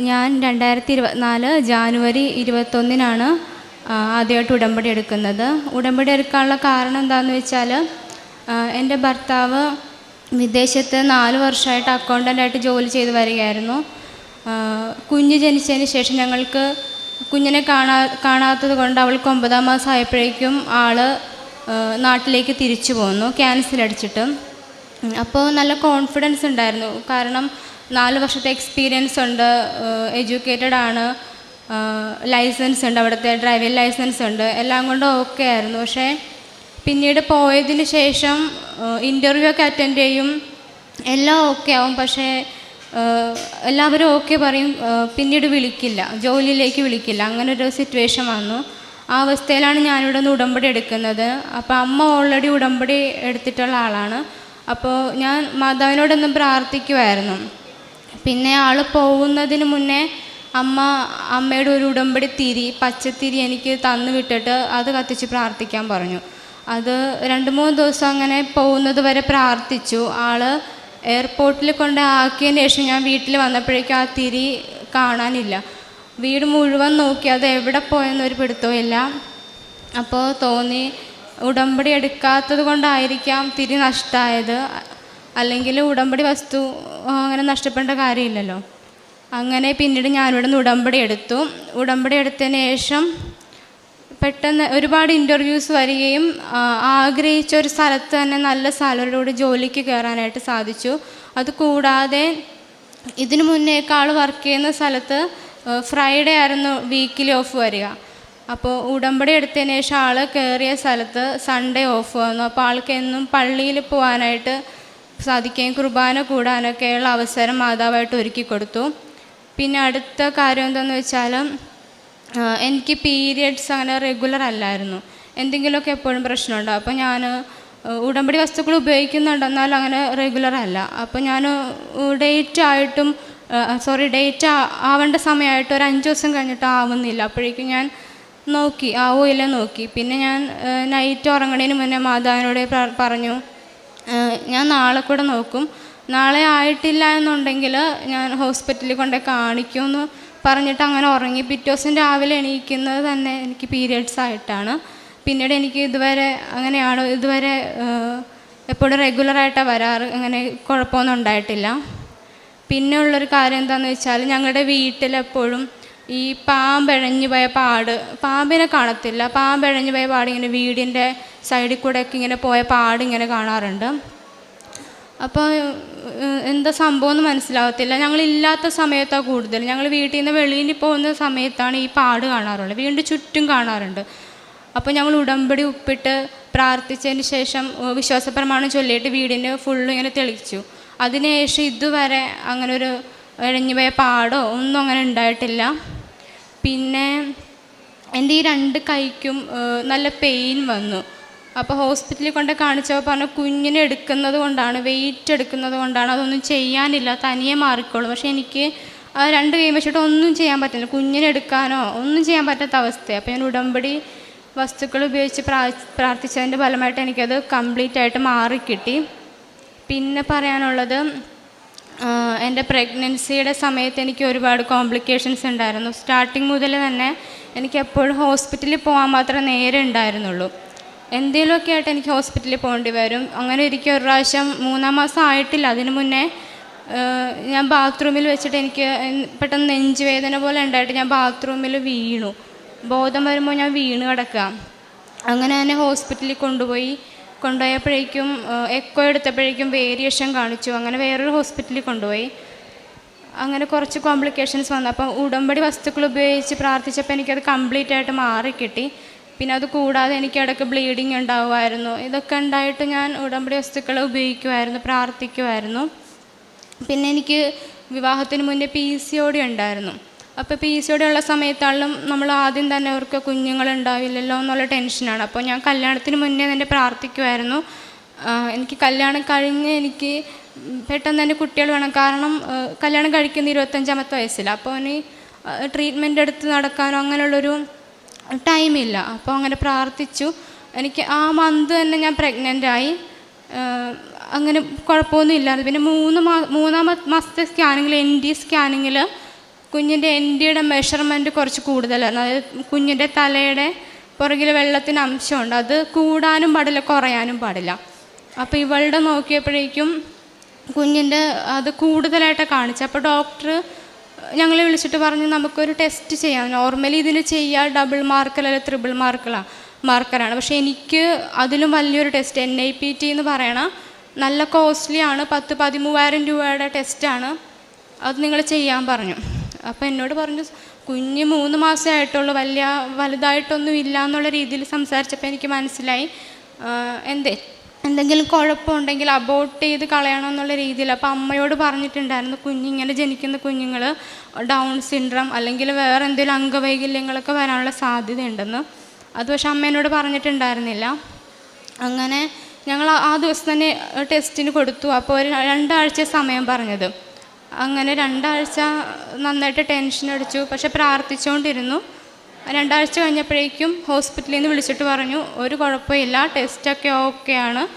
ഞാൻ രണ്ടായിരത്തി ഇരുപത്തിനാല് ജാനുവരി ഇരുപത്തൊന്നിനാണ് ആദ്യമായിട്ട് ഉടമ്പടി എടുക്കുന്നത്. ഉടമ്പടി എടുക്കാനുള്ള കാരണം എന്താണെന്ന് വെച്ചാൽ എന്റെ ഭർത്താവ് വിദേശത്ത് നാല് വർഷമായിട്ട് അക്കൗണ്ടന്റായിട്ട് ജോലി ചെയ്ത് വരികയായിരുന്നു. കുഞ്ഞ് ജനിച്ചതിന് ശേഷം ഞങ്ങൾക്ക് കുഞ്ഞിനെ കാണാ കാണാത്തത് കൊണ്ട് അവൾക്ക് ഒമ്പതാം മാസം ആയപ്പോഴേക്കും ആൾ നാട്ടിലേക്ക് തിരിച്ചു പോന്നു ക്യാൻസൽ അടിച്ചിട്ട്. അപ്പോൾ നല്ല കോൺഫിഡൻസ് ഉണ്ടായിരുന്നു. കാരണം നാല് വർഷത്തെ എക്സ്പീരിയൻസ് ഉണ്ട് എഡ്യൂക്കേറ്റഡ് ആണ് ലൈസൻസ് ഉണ്ട് അവിടുത്തെ ഡ്രൈവിംഗ് ലൈസൻസ് ഉണ്ട് എല്ലാം കൊണ്ടും ഓക്കെ ആയിരുന്നു. പക്ഷേ പിന്നീട് പോയതിന് ശേഷം ഇന്റർവ്യൂ ഒക്കെ അറ്റൻഡ് ചെയ്യും എല്ലാം ഓക്കെ ആവും. പക്ഷേ എല്ലാവരും ഓക്കെ പറയും പിന്നീട് വിളിക്കില്ല ജോലിയിലേക്ക് വിളിക്കില്ല. അങ്ങനെ ഒരു സിറ്റുവേഷൻ വന്നു. ആ അവസ്ഥയിലാണ് ഞാനിവിടെ നിന്ന് ഉടമ്പടി എടുക്കുന്നത്. അപ്പോൾ അമ്മ ഓൾറെഡി ഉടമ്പടി എടുത്തിട്ടുള്ള ആളാണ്. അപ്പോൾ ഞാൻ മാതാവിനോടൊന്നും പ്രാർത്ഥിക്കുമായിരുന്നു പിന്നെ ആൾ പോകുന്നതിന് മുന്നേ അമ്മ അമ്മയുടെ ഒരു ഉടമ്പടി തിരി പച്ചത്തിരി എനിക്ക് തന്നു വിട്ടിട്ട് അത് കത്തിച്ച് പ്രാർത്ഥിക്കാൻ പറഞ്ഞു. അത് രണ്ട് മൂന്ന് ദിവസം അങ്ങനെ പോകുന്നത് വരെ പ്രാർത്ഥിച്ചു. ആൾ എയർപോർട്ടിൽ കൊണ്ട് ആക്കിയതിന് ശേഷം ഞാൻ വീട്ടിൽ വന്നപ്പോഴേക്കും ആ തിരി കാണാനില്ല. വീട് മുഴുവൻ നോക്കി അത് എവിടെ പോയെന്നൊരു പിടുത്തവും ഇല്ല. അപ്പോൾ തോന്നി ഉടമ്പടി എടുക്കാത്തത് കൊണ്ടായിരിക്കാം തിരി നഷ്ടമായത് അല്ലെങ്കിൽ ഉടമ്പടി വസ്തു അങ്ങനെ നഷ്ടപ്പെടേണ്ട കാര്യമില്ലല്ലോ. അങ്ങനെ പിന്നീട് ഞാനിവിടെ നിന്ന് ഉടമ്പടി എടുത്തു. ഉടമ്പടി എടുത്തതിന് ശേഷം പെട്ടെന്ന് ഒരുപാട് ഇന്റർവ്യൂസ് വരികയും ആഗ്രഹിച്ച ഒരു സ്ഥലത്ത് തന്നെ നല്ല സാലറിയോട് ജോലിക്ക് കയറാനായിട്ട് സാധിച്ചു. അതുകൂടാതെ ഇതിനു മുന്നേക്കാൾ വർക്ക് ചെയ്യുന്ന സ്ഥലത്ത് ഫ്രൈഡേ ആയിരുന്നു വീക്കിലി ഓഫ് വരിക. അപ്പോൾ ഉടമ്പടി എടുത്തതിന് ശേഷം ആൾ കയറിയ സ്ഥലത്ത് സൺഡേ ഓഫ് വന്നു. അപ്പോൾ ആൾക്ക് എന്നും പള്ളിയിൽ പോകാനായിട്ട് സാധിക്കുകയും കുർബാന കൂടാനൊക്കെയുള്ള അവസരം മാതാവായിട്ട് ഒരുക്കി കൊടുത്തു. പിന്നെ അടുത്ത കാര്യം എന്താണെന്ന് വെച്ചാൽ എനിക്ക് പീരിയഡ്സ് അങ്ങനെ റെഗുലർ അല്ലായിരുന്നു. എന്തെങ്കിലുമൊക്കെ എപ്പോഴും പ്രശ്നമുണ്ടോ. അപ്പോൾ ഞാൻ ഉടമ്പടി വസ്തുക്കൾ ഉപയോഗിക്കുന്നുണ്ട്. എന്നാൽ അങ്ങനെ റെഗുലർ അല്ല. അപ്പോൾ ഞാൻ ഡേറ്റ് ആയിട്ടും സോറി ഡേറ്റ് ആവേണ്ട സമയമായിട്ട് ഒരു അഞ്ച് ദിവസം കഴിഞ്ഞിട്ട് ആവുന്നില്ല. അപ്പോഴേക്കും ഞാൻ നോക്കി ആവോ ഇല്ല നോക്കി. പിന്നെ ഞാൻ നൈറ്റ് ഉറങ്ങണേന് മുന്നേ മാതാവിനോട് പറഞ്ഞു ഞാൻ നാളെ കൂടെ നോക്കും. നാളെ ആയിട്ടില്ല എന്നുണ്ടെങ്കിൽ ഞാൻ ഹോസ്പിറ്റലിൽ കൊണ്ടേ കാണിക്കുമെന്ന് പറഞ്ഞിട്ട് അങ്ങനെ ഉറങ്ങി പിറ്റേ ദിവസം രാവിലെ എണീക്കുന്നത് തന്നെ എനിക്ക് പീരിയഡ്സ് ആയിട്ടാണ്. പിന്നീട് എനിക്ക് ഇതുവരെ അങ്ങനെയാണ് ഇതുവരെ എപ്പോഴും റെഗുലറായിട്ടാണ് വരാറ്. അങ്ങനെ കുഴപ്പമൊന്നും ഉണ്ടായിട്ടില്ല. പിന്നെ ഉള്ളൊരു കാര്യം എന്താണെന്ന് വെച്ചാൽ ഞങ്ങളുടെ വീട്ടിലെപ്പോഴും ഈ പാമ്പഴഞ്ഞു പോയ പാട് പാമ്പിനെ കാണത്തില്ല. പാമ്പഴഞ്ഞു പോയ പാട് ഇങ്ങനെ വീടിന്റെ സൈഡിൽ കൂടെയൊക്കെ ഇങ്ങനെ പോയ പാട് ഇങ്ങനെ കാണാറുണ്ട്. അപ്പോൾ എന്താ സംഭവം എന്ന് മനസ്സിലാവത്തില്ല. ഞങ്ങളില്ലാത്ത സമയത്താണ് കൂടുതൽ. ഞങ്ങൾ വീട്ടിൽ നിന്ന് വെളിയിൽ പോകുന്ന സമയത്താണ് ഈ പാട് കാണാറുള്ളത്. വീണ്ടും ചുറ്റും കാണാറുണ്ട്. അപ്പോൾ ഞങ്ങൾ ഉടമ്പടി ഉപ്പിട്ട് പ്രാർത്ഥിച്ചതിന് ശേഷം വിശ്വാസപ്രമാണം ചൊല്ലിയിട്ട് വീടിന് ഫുള്ള് ഇങ്ങനെ തെളിച്ചു. അതിനുശേഷം ഇതുവരെ അങ്ങനൊരു ഇഴഞ്ഞുപോയ പാടോ ഒന്നും അങ്ങനെ ഉണ്ടായിട്ടില്ല. പിന്നെ എന്റെ ഈ രണ്ട് കൈക്കും നല്ല പെയിൻ വന്നു. അപ്പോൾ ഹോസ്പിറ്റലിൽ കൊണ്ട് കാണിച്ചപ്പോൾ പറഞ്ഞു കുഞ്ഞിനെ എടുക്കുന്നത് കൊണ്ടാണ് വെയിറ്റ് എടുക്കുന്നത് കൊണ്ടാണ് അതൊന്നും ചെയ്യാനില്ല തനിയെ മാറിക്കോളും. പക്ഷേ എനിക്ക് ആ രണ്ട് കൈ വെച്ചിട്ട് ഒന്നും ചെയ്യാൻ പറ്റില്ല. കുഞ്ഞിനെ എടുക്കാനോ ഒന്നും ചെയ്യാൻ പറ്റാത്ത അവസ്ഥയാണ് അപ്പോൾ ഞാൻ ഉടമ്പടി വസ്തുക്കൾ ഉപയോഗിച്ച് പ്രാ പ്രാർത്ഥിച്ചതിന്റെ ഫലമായിട്ട് എനിക്കത് കംപ്ലീറ്റ് ആയിട്ട് മാറിക്കിട്ടി. പിന്നെ പറയാനുള്ളത് എന്റെ പ്രഗ്നൻസിയുടെ സമയത്ത് എനിക്ക് ഒരുപാട് കോംപ്ലിക്കേഷൻസ് ഉണ്ടായിരുന്നു. സ്റ്റാർട്ടിങ് മുതൽ തന്നെ എനിക്ക് എപ്പോഴും ഹോസ്പിറ്റലിൽ പോകാൻ മാത്രം നേരെ ഉണ്ടായിരുന്നുള്ളൂ. എന്തെങ്കിലുമൊക്കെ ആയിട്ട് എനിക്ക് ഹോസ്പിറ്റലിൽ പോകേണ്ടി വരും. അങ്ങനെ ഇരിക്കും ഒരു പ്രാവശ്യം മൂന്നാം മാസം ആയിട്ടില്ല. അതിനു മുന്നേ ഞാൻ ബാത്റൂമിൽ വെച്ചിട്ട് എനിക്ക് പെട്ടെന്ന് പെട്ടെന്ന് നെഞ്ചുവേദന പോലെ ഉണ്ടായിട്ട് ഞാൻ ബാത്റൂമിൽ വീണു. ബോധം വരുമ്പോൾ ഞാൻ വീണ് കിടക്കുക. അങ്ങനെ തന്നെ ഹോസ്പിറ്റലിൽ കൊണ്ടുപോയി. കൊണ്ടുപോയപ്പോഴേക്കും എക്കോ എടുത്തപ്പോഴേക്കും വേരിയേഷൻ കാണിച്ചു. അങ്ങനെ വേറൊരു ഹോസ്പിറ്റലിൽ കൊണ്ടുപോയി. അങ്ങനെ കുറച്ച് കോംപ്ലിക്കേഷൻസ് വന്നു. അപ്പം ഉടമ്പടി വസ്തുക്കൾ ഉപയോഗിച്ച് പ്രാർത്ഥിച്ചപ്പോൾ എനിക്കത് കംപ്ലീറ്റ് ആയിട്ട് മാറിക്കിട്ടി പിന്നെ അത് കൂടാതെ എനിക്ക് ഇടയ്ക്ക് ബ്ലീഡിങ് ഉണ്ടാവുമായിരുന്നു. ഇതൊക്കെ ഉണ്ടായിട്ട് ഞാൻ ഉടമ്പടി വസ്തുക്കൾ ഉപയോഗിക്കുമായിരുന്നു പ്രാർത്ഥിക്കുമായിരുന്നു. പിന്നെ എനിക്ക് വിവാഹത്തിന് മുന്നേ പി സി ഓടി ഉണ്ടായിരുന്നു. അപ്പോൾ പി സി ഉള്ള സമയത്താണെങ്കിലും നമ്മൾ ആദ്യം തന്നെ അവർക്ക് കുഞ്ഞുങ്ങളുണ്ടാവില്ലല്ലോ എന്നുള്ള ടെൻഷനാണ്. അപ്പോൾ ഞാൻ കല്യാണത്തിന് മുന്നേ തന്നെ പ്രാർത്ഥിക്കുമായിരുന്നു എനിക്ക് കല്യാണം കഴിഞ്ഞ് എനിക്ക് പെട്ടെന്ന് തന്നെ കുട്ടികൾ വേണം. കാരണം കല്യാണം കഴിക്കുന്ന ഇരുപത്തഞ്ചാമത്തെ വയസ്സിൽ അപ്പോൾ അവന് ട്രീറ്റ്മെന്റ് എടുത്ത് നടക്കാനോ അങ്ങനെയുള്ളൊരു ടൈമില്ല അപ്പോൾ അങ്ങനെ പ്രാർത്ഥിച്ചു. എനിക്ക് ആ മന്ത് തന്നെ ഞാൻ പ്രഗ്നന്റ് ആയി. അങ്ങനെ കുഴപ്പമൊന്നും ഇല്ലായിരുന്നു പിന്നെ മൂന്ന് മാ മൂന്നാമത്തെ മാസത്തെ സ്കാനിങ്ങിൽ എൻ ഡി സ്കാനിങ്ങിൽ കുഞ്ഞിന്റെ എൻഡിയുടെ മെഷർമെന്റ് കുറച്ച് കൂടുതലാണ്. അതായത് കുഞ്ഞിന്റെ തലയുടെ പുറകിൽ വെള്ളത്തിന് അംശമുണ്ട്. അത് കൂടാനും പാടില്ല കുറയാനും പാടില്ല. അപ്പോൾ ഇവളുടെ നോക്കിയപ്പോഴേക്കും കുഞ്ഞിന്റെ അത് കൂടുതലായിട്ട് കാണിച്ചു. അപ്പോൾ ഡോക്ടർ ഞങ്ങളെ വിളിച്ചിട്ട് പറഞ്ഞു നമുക്കൊരു ടെസ്റ്റ് ചെയ്യാം. നോർമലി ഇതിന് ചെയ്യുക ഡബിൾ മാർക്കൽ അല്ലെങ്കിൽ ത്രിബിൾ മാർക്കലാണ് മാർക്കറാണ് പക്ഷേ എനിക്ക് അതിലും വലിയൊരു test N I P T എന്ന് പറയണ നല്ല കോസ്റ്റ്ലി ആണ്. പത്ത് പതിമൂവായിരം രൂപയുടെ ടെസ്റ്റാണ് അത് നിങ്ങൾ ചെയ്യാൻ പറഞ്ഞു. അപ്പോൾ എന്നോട് പറഞ്ഞു കുഞ്ഞ് മൂന്ന് മാസമേ ആയിട്ടുള്ളൂ വലിയ വലുതായിട്ടൊന്നും ഇല്ല എന്നുള്ള രീതിയിൽ സംസാരിച്ചപ്പോൾ എനിക്ക് മനസ്സിലായി. എന്തേ? എന്തെങ്കിലും കുഴപ്പമുണ്ടെങ്കിൽ അബോട്ട് ചെയ്ത് കളയണം എന്നുള്ള രീതിയിൽ. അപ്പോൾ അമ്മയോട് പറഞ്ഞിട്ടുണ്ടായിരുന്നു കുഞ്ഞിങ്ങനെ ജനിക്കുന്ന കുഞ്ഞുങ്ങൾ ഡൗൺ സിൻഡ്രം അല്ലെങ്കിൽ വേറെ എന്തെങ്കിലും അംഗവൈകല്യങ്ങളൊക്കെ വരാനുള്ള സാധ്യതയുണ്ടെന്ന്. അത് പക്ഷെ അമ്മേനോട് പറഞ്ഞിട്ടുണ്ടായിരുന്നില്ല. അങ്ങനെ ഞങ്ങൾ ആ- ദിവസം തന്നെ ടെസ്റ്റിന് കൊടുത്തു. അപ്പോൾ ഒരു രണ്ടാഴ്ച സമയം പറഞ്ഞത്. അങ്ങനെ രണ്ടാഴ്ച നന്നായിട്ട് ടെൻഷൻ അടിച്ചു. പക്ഷെ പ്രാർത്ഥിച്ചുകൊണ്ടിരുന്നു രണ്ടാഴ്ച കഴിഞ്ഞപ്പോഴേക്കും ഹോസ്പിറ്റലിൽ നിന്ന് വിളിച്ചിട്ട് പറഞ്ഞു ഒരു കുഴപ്പമില്ല ടെസ്റ്റൊക്കെ ഓക്കെയാണ്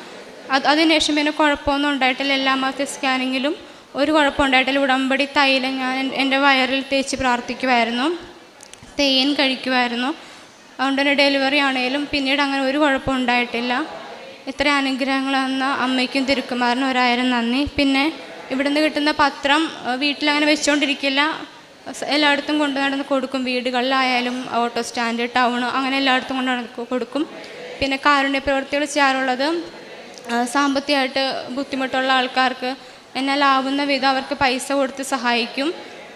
അത് അതിനുശേഷം പിന്നെ കുഴപ്പമൊന്നും ഉണ്ടായിട്ടില്ല. എല്ലാ മാസത്തെ സ്കാനിങ്ങിലും ഒരു കുഴപ്പം ഉണ്ടായിട്ടില്ല. ഉടമ്പടി തൈലം ഞാൻ എൻ- എന്റെ വയറിൽ തേച്ച് പ്രാർത്ഥിക്കുമായിരുന്നു തേൻ കഴിക്കുമായിരുന്നു അതുകൊണ്ട് തന്നെ ഡെലിവറി ആണെങ്കിലും പിന്നീട് അങ്ങനെ ഒരു കുഴപ്പം ഉണ്ടായിട്ടില്ല. ഇത്ര അനുഗ്രഹങ്ങൾ തന്ന അമ്മയ്ക്കും തിരുക്കുമാറിനും ഒരായിരം നന്ദി. പിന്നെ ഇവിടുന്ന് കിട്ടുന്ന പത്രം വീട്ടിലങ്ങനെ വെച്ചുകൊണ്ടിരിക്കില്ല എല്ലായിടത്തും കൊണ്ടു നടന്ന് കൊടുക്കും. വീടുകളിലായാലും ഓട്ടോ സ്റ്റാൻഡ് ടൗൺ അങ്ങനെ എല്ലായിടത്തും കൊണ്ട് നടന്ന് കൊടുക്കും. പിന്നെ കാരുണ്യ പ്രവൃത്തികൾ ചെയ്യാറുള്ളത് സാമ്പത്തികമായിട്ട് ബുദ്ധിമുട്ടുള്ള ആൾക്കാർക്ക് എന്നാലാവുന്ന വിധം അവർക്ക് പൈസ കൊടുത്ത് സഹായിക്കും.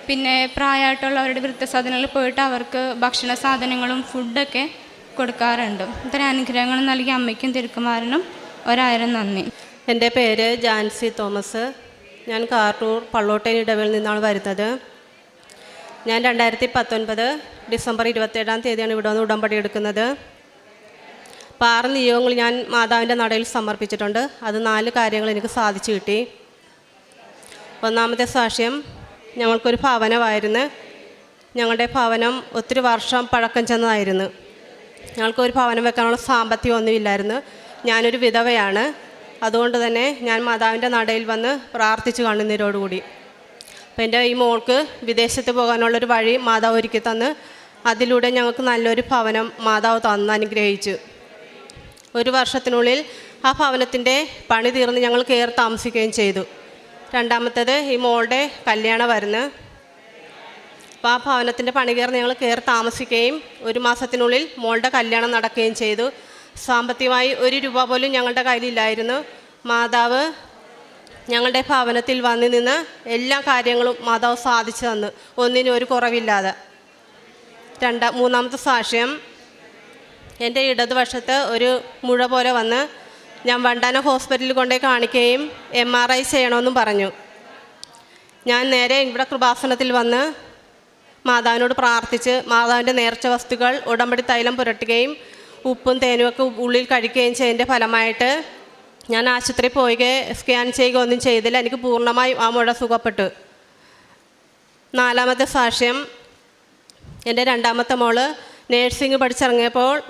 പിന്നെ പ്രായമായിട്ടുള്ളവരുടെ വൃദ്ധസദനങ്ങളിൽ പോയിട്ട് അവർക്ക് ഭക്ഷണ സാധനങ്ങളും ഫുഡൊക്കെ കൊടുക്കാറുണ്ട്. ഇത്തരം അനുഗ്രഹങ്ങൾ നൽകി അമ്മയ്ക്കും തിരുക്കുമാരനും ഒരായിരം നന്ദി. എന്റെ പേര് ജാൻസി തോമസ്. ഞാൻ കാർട്ടൂർ പള്ളോട്ടേൻ ഇടവയിൽ നിന്നാണ് വരുന്നത്. ഞാൻ രണ്ടായിരത്തി പത്തൊൻപത് ഡിസംബർ ഇരുപത്തേഴാം തീയതിയാണ് ഇവിടെ നിന്ന് ഉടമ്പടി എടുക്കുന്നത്. അപ്പോൾ ആറ് നിയോഗങ്ങൾ ഞാൻ മാതാവിന്റെ നടയിൽ സമർപ്പിച്ചിട്ടുണ്ട്. അത് നാല് കാര്യങ്ങൾ എനിക്ക് സാധിച്ചു കിട്ടി. ഒന്നാമത്തെ സാക്ഷ്യം ഞങ്ങൾക്കൊരു ഭവനമായിരുന്നു. ഞങ്ങളുടെ ഭവനം ഒത്തിരി വർഷം പഴക്കം ചെന്നതായിരുന്നു. ഞങ്ങൾക്കൊരു ഭവനം വെക്കാനുള്ള സാമ്പത്തികം ഒന്നുമില്ലായിരുന്നു. ഞാനൊരു വിധവയാണ്. അതുകൊണ്ട് തന്നെ ഞാൻ മാതാവിന്റെ നടയിൽ വന്ന് പ്രാർത്ഥിച്ചു കണ്ണുനീരോടുകൂടി അപ്പം എന്റെ ഈ മോൾക്ക് വിദേശത്ത് പോകാനുള്ളൊരു വഴി മാതാവ് ഒരുക്കി തന്ന് അതിലൂടെ ഞങ്ങൾക്ക് നല്ലൊരു ഭവനം മാതാവ് തന്ന് അനുഗ്രഹിച്ചു. ഒരു വർഷത്തിനുള്ളിൽ ആ ഭവനത്തിന്റെ പണി തീർന്ന് ഞങ്ങൾ കയറി താമസിക്കുകയും ചെയ്തു. രണ്ടാമത്തേത് ഈ മോളുടെ കല്യാണം വരുന്നു. അപ്പോൾ ആ ഭവനത്തിന്റെ പണി കയറി ഞങ്ങൾ കയറി താമസിക്കുകയും ഒരു മാസത്തിനുള്ളിൽ മോളുടെ കല്യാണം നടക്കുകയും ചെയ്തു. സാമ്പത്തികമായി ഒരു രൂപ പോലും ഞങ്ങളുടെ കയ്യിലില്ലായിരുന്നു. മാതാവ് ഞങ്ങളുടെ ഭവനത്തിൽ വന്നു നിന്ന് എല്ലാ കാര്യങ്ങളും മാതാവ് സാധിച്ചു തന്നു. ഒന്നിനും ഒരു കുറവില്ലാതെ. രണ്ട മൂന്നാമത്തെ സാക്ഷ്യം എന്റെ ഇടതുവശത്ത് ഒരു മുഴ പോലെ വന്ന് ഞാൻ വണ്ടാന ഹോസ്പിറ്റലിൽ കൊണ്ടുപോയി കാണിക്കുകയും എം ആർ ഐ ചെയ്യണമെന്നും പറഞ്ഞു. ഞാൻ നേരെ ഇവിടെ കൃപാസനത്തിൽ വന്ന് മാതാവിനോട് പ്രാർത്ഥിച്ച് മാതാവിന്റെ നേർച്ച വസ്തുക്കൾ ഉടമ്പടി തൈലം പുരട്ടുകയും ഉപ്പും തേനും ഒക്കെ ഉള്ളിൽ കഴിക്കുകയും ചെയ്തതിന്റെ ഫലമായിട്ട് ഞാൻ ആശുപത്രി പോയി സ്കാൻ ചെയ്യുക ഒന്നും ചെയ്തില്ല. എനിക്ക് പൂർണമായും ആ മുഴ സുഖപ്പെട്ടു നാലാമത്തെ സാക്ഷ്യം എന്റെ രണ്ടാമത്തെ മോൾ നേഴ്സിംഗ് പഠിച്ചിറങ്ങിയപ്പോൾ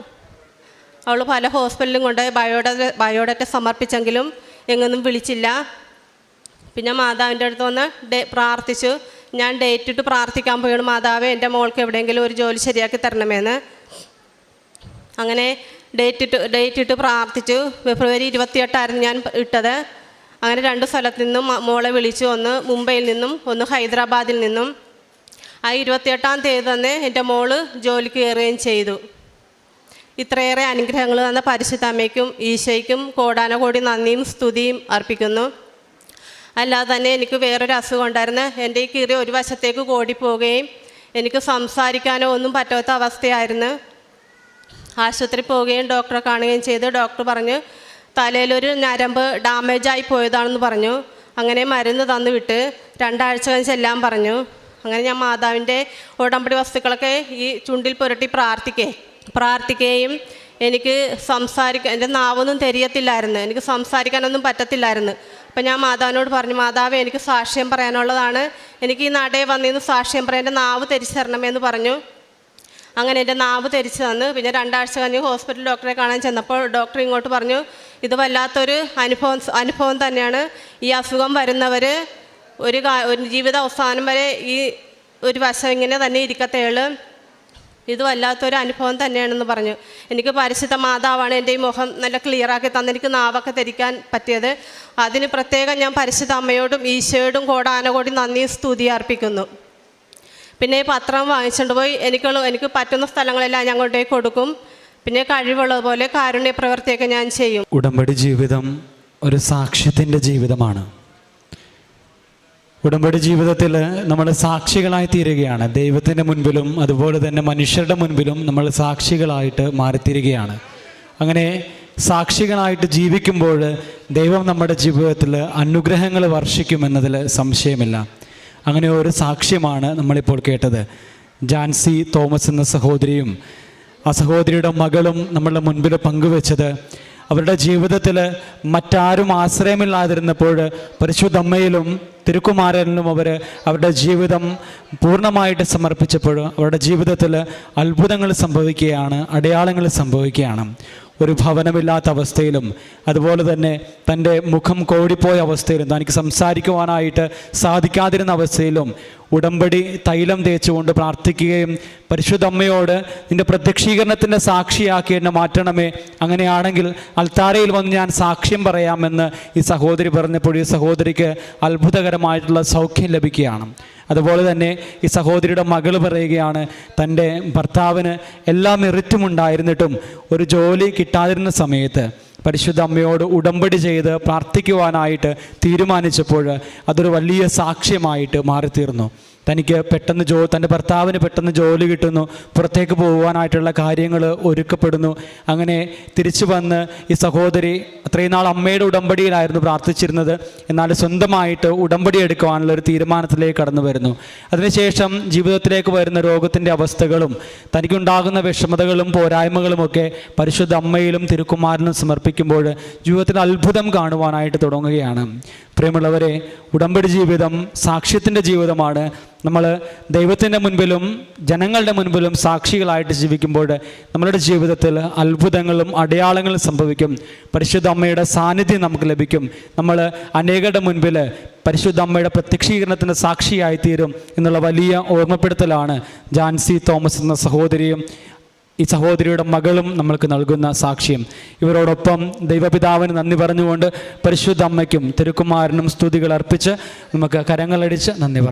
അവൾ പല ഹോസ്പിറ്റലിലും കൊണ്ട് ബയോഡ ബയോഡാറ്റ സമർപ്പിച്ചെങ്കിലും എങ്ങൊന്നും വിളിച്ചില്ല. പിന്നെ മാതാവിന്റെ അടുത്ത് വന്ന് ഡേ പ്രാർത്ഥിച്ചു. ഞാൻ ഡേറ്റ് ഇട്ട് പ്രാർത്ഥിക്കാൻ പോയാണ്. മാതാവ് എന്റെ മോൾക്ക് എവിടെയെങ്കിലും ഒരു ജോലി ശരിയാക്കി തരണമെന്ന്. അങ്ങനെ ഡേറ്റ് ഇട്ട് ഡേറ്റ് ഇട്ട് പ്രാർത്ഥിച്ചു. ഫെബ്രുവരി ഇരുപത്തിയെട്ടായിരുന്നു ഞാൻ ഇട്ടത്. അങ്ങനെ രണ്ട് സ്ഥലത്ത് നിന്നും മോളെ വിളിച്ചു. ഒന്ന് മുംബൈയിൽ നിന്നും ഒന്ന് ഹൈദരാബാദിൽ നിന്നും. ആ ഇരുപത്തിയെട്ടാം തീയതി തന്നെ എന്റെ മോൾ ജോലിക്ക് കയറുകയും ചെയ്തു. ഇത്രയേറെ അനുഗ്രഹങ്ങൾ തന്ന പരിശുദ്ധമ്മയ്ക്കും ഈശയ്ക്കും കോടാനകോടി നന്ദിയും സ്തുതിയും അർപ്പിക്കുന്നു. അല്ലാതെ തന്നെ എനിക്ക് വേറൊരു അസുഖം ഉണ്ടായിരുന്നു. എന്റെ ഈ കീറി ഒരു വശത്തേക്ക് കോടിപ്പോവുകയും എനിക്ക് സംസാരിക്കാനോ ഒന്നും പറ്റാത്ത അവസ്ഥയായിരുന്നു. ആശുപത്രി പോവുകയും ഡോക്ടറെ കാണുകയും ചെയ്ത് ഡോക്ടർ പറഞ്ഞു തലയിലൊരു ഞരമ്പ് ഡാമേജ് ആയി പോയതാണെന്ന് പറഞ്ഞു. അങ്ങനെ മരുന്ന് തന്നു വിട്ട് രണ്ടാഴ്ച കഴിഞ്ഞ് ചെല്ലാൻ പറഞ്ഞു. അങ്ങനെ ഞാൻ മാതാവിന്റെ ഉടമ്പടി വസ്തുക്കളൊക്കെ ഈ ചുണ്ടിൽ പുരട്ടി പ്രാർത്ഥിക്കേ പ്രാർത്ഥിക്കുകയും എനിക്ക് സംസാരിക്കാൻ എന്റെ നാവൊന്നും തെരിയത്തില്ലായിരുന്നു. എനിക്ക് സംസാരിക്കാനൊന്നും പറ്റത്തില്ലായിരുന്നു. അപ്പം ഞാൻ മാതാവിനോട് പറഞ്ഞു മാതാവ് എനിക്ക് സാക്ഷ്യം പറയാനുള്ളതാണ്. എനിക്ക് ഈ നടയെ വന്നിന്ന് സാക്ഷ്യം പറയാൻ എന്റെ നാവ് തിരിച്ചറിയണമെന്ന് പറഞ്ഞു. അങ്ങനെ എന്റെ നാവ് തിരിച്ചു തന്നു. പിന്നെ രണ്ടാഴ്ച കഴിഞ്ഞ് ഹോസ്പിറ്റൽ ഡോക്ടറെ കാണാൻ ചെന്നപ്പോൾ ഡോക്ടർ ഇങ്ങോട്ട് പറഞ്ഞു ഇത് വല്ലാത്തൊരു അനുഭവം അനുഭവം തന്നെയാണ്. ഈ അസുഖം വരുന്നവർ ഒരു ഒരു ജീവിത അവസാനം വരെ ഈ ഒരു വശം ഇങ്ങനെ തന്നെ ഇരിക്കത്തേൾ ഇത് വല്ലാത്തൊരു അനുഭവം തന്നെയാണെന്ന് പറഞ്ഞു. എനിക്ക് പരിശുദ്ധ മാതാവാണ് എന്റെ ഈ മുഖം നല്ല ക്ലിയറാക്കി തന്നെ. എനിക്ക് നാവൊക്കെ ധരിക്കാൻ പറ്റിയത്. അതിന് പ്രത്യേകം ഞാൻ പരിശുദ്ധ അമ്മയോടും ഈശോയോടും കോടാനകോടി നന്ദി സ്തുതി അർപ്പിക്കുന്നു. പിന്നെ ഈ പത്രം വാങ്ങിച്ചുകൊണ്ട് പോയി എനിക്കുള്ള എനിക്ക് പറ്റുന്ന സ്ഥലങ്ങളെല്ലാം ഞാൻ കൊണ്ടുപോയി കൊടുക്കും. പിന്നെ കഴിവുള്ളതുപോലെ കാരുണ്യ പ്രവൃത്തിയൊക്കെ ഞാൻ ചെയ്യും. ഉടമ്പടി ജീവിതം ഒരു സാക്ഷ്യത്തിന്റെ ജീവിതമാണ്. ഉടമ്പടി ജീവിതത്തിൽ നമ്മൾ സാക്ഷികളായി തീരുകയാണ്. ദൈവത്തിന്റെ മുൻപിലും അതുപോലെ തന്നെ മനുഷ്യരുടെ മുൻപിലും നമ്മൾ സാക്ഷികളായിട്ട് മാറിത്തീരുകയാണ്. അങ്ങനെ സാക്ഷികളായിട്ട് ജീവിക്കുമ്പോൾ ദൈവം നമ്മുടെ ജീവിതത്തിൽ അനുഗ്രഹങ്ങൾ വർഷിക്കുമെന്നതിൽ സംശയമില്ല. അങ്ങനെ ഒരു സാക്ഷ്യമാണ് നമ്മളിപ്പോൾ കേട്ടത്. ജാൻസി തോമസ് എന്ന സഹോദരിയും ആ സഹോദരിയുടെ മകളും നമ്മളുടെ മുൻപിൽ പങ്കുവെച്ചത്. അവരുടെ ജീവിതത്തിൽ മറ്റാരും ആശ്രയമില്ലാതിരുന്നപ്പോൾ പരിശുദ്ധ അമ്മയിലും തിരുക്കുമാരനിലും അവർ അവരുടെ ജീവിതം പൂർണമായിട്ട് സമർപ്പിച്ചപ്പോൾ അവരുടെ ജീവിതത്തിൽ അത്ഭുതങ്ങൾ സംഭവിക്കുകയാണ് അടയാളങ്ങൾ സംഭവിക്കുകയാണ്. ഒരു ഭവനമില്ലാത്ത അവസ്ഥയിലും അതുപോലെ തന്നെ തന്റെ മുഖം കോടിപ്പോയ അവസ്ഥയിലും തനിക്ക് സംസാരിക്കുവാനായിട്ട് സാധിക്കാതിരുന്ന അവസ്ഥയിലും ഉടമ്പടി തൈലം തേച്ചുകൊണ്ട് പ്രാർത്ഥിക്കുകയും പരിശുദ്ധ അമ്മയോട് നിന്റെ പ്രത്യക്ഷീകരണത്തിന്റെ സാക്ഷിയാക്കി എന്നെ മാറ്റണമേ. അങ്ങനെയാണെങ്കിൽ അൽത്താരയിൽ വന്ന് ഞാൻ സാക്ഷ്യം പറയാമെന്ന് ഈ സഹോദരി പറഞ്ഞപ്പോൾ ഈ സഹോദരിക്ക് അത്ഭുതകരമായിട്ടുള്ള സൗഖ്യം ലഭിക്കുകയാണ്. അതുപോലെ തന്നെ ഈ സഹോദരിയുടെ മകൾ പറയുകയാണ് തന്റെ ഭർത്താവിന് എല്ലാ മെറിറ്റും ഉണ്ടായിരുന്നിട്ടും ഒരു ജോലി കിട്ടാതിരുന്ന സമയത്ത് പരിശുദ്ധ അമ്മയോട് ഉടമ്പടി ചെയ്ത് പ്രാർത്ഥിക്കുവാനായിട്ട് തീരുമാനിച്ചപ്പോൾ അതൊരു വലിയ സാക്ഷ്യമായിട്ട് മാറിത്തീർന്നു. തനിക്ക് പെട്ടെന്ന് ജോ തന്റെ ഭർത്താവിന് പെട്ടെന്ന് ജോലി കിട്ടുന്നു. പുറത്തേക്ക് പോകുവാനായിട്ടുള്ള കാര്യങ്ങൾ ഒരുക്കപ്പെടുന്നു. അങ്ങനെ തിരിച്ചു വന്ന് ഈ സഹോദരി അത്രയും നാൾ അമ്മയുടെ ഉടമ്പടിയിലായിരുന്നു പ്രാർത്ഥിച്ചിരുന്നത്. എന്നാൽ സ്വന്തമായിട്ട് ഉടമ്പടി എടുക്കുവാനുള്ള ഒരു തീരുമാനത്തിലേക്ക് കടന്നു വരുന്നു. അതിനുശേഷം ജീവിതത്തിലേക്ക് വരുന്ന രോഗത്തിന്റെ അവസ്ഥകളും തനിക്കുണ്ടാകുന്ന വിഷമതകളും പോരായ്മകളുമൊക്കെ പരിശുദ്ധ അമ്മയിലും തിരുക്കുമാരനും സമർപ്പിക്കുമ്പോൾ ജീവിതത്തിൽ അത്ഭുതം കാണുവാനായിട്ട് തുടങ്ങുകയാണ്. പ്രിയമുള്ളവരെ ഉടമ്പടി ജീവിതം സാക്ഷ്യത്തിന്റെ ജീവിതമാണ്. നമ്മൾ ദൈവത്തിന്റെ മുൻപിലും ജനങ്ങളുടെ മുൻപിലും സാക്ഷികളായിട്ട് ജീവിക്കുമ്പോൾ നമ്മളുടെ ജീവിതത്തിൽ അത്ഭുതങ്ങളും അടയാളങ്ങളും സംഭവിക്കും. പരിശുദ്ധ അമ്മയുടെ സാന്നിധ്യം നമുക്ക് ലഭിക്കും. നമ്മൾ അനേകരുടെ മുൻപിൽ പരിശുദ്ധ അമ്മയുടെ പ്രത്യക്ഷീകരണത്തിന്റെ സാക്ഷിയായിത്തീരും എന്നുള്ള വലിയ ഓർമ്മപ്പെടുത്തലാണ് ജാൻസി തോമസ് എന്ന സഹോദരിയും ഈ സഹോദരിയുടെ മകളും നമ്മൾക്ക് നൽകുന്ന സാക്ഷ്യം. ഇവരോടൊപ്പം ദൈവപിതാവിന് നന്ദി പറഞ്ഞുകൊണ്ട് പരിശുദ്ധ അമ്മയ്ക്കും തിരുക്കുമാരനും സ്തുതികൾ അർപ്പിച്ച് നമുക്ക് കരങ്ങളടിച്ച് നന്ദി പറയാം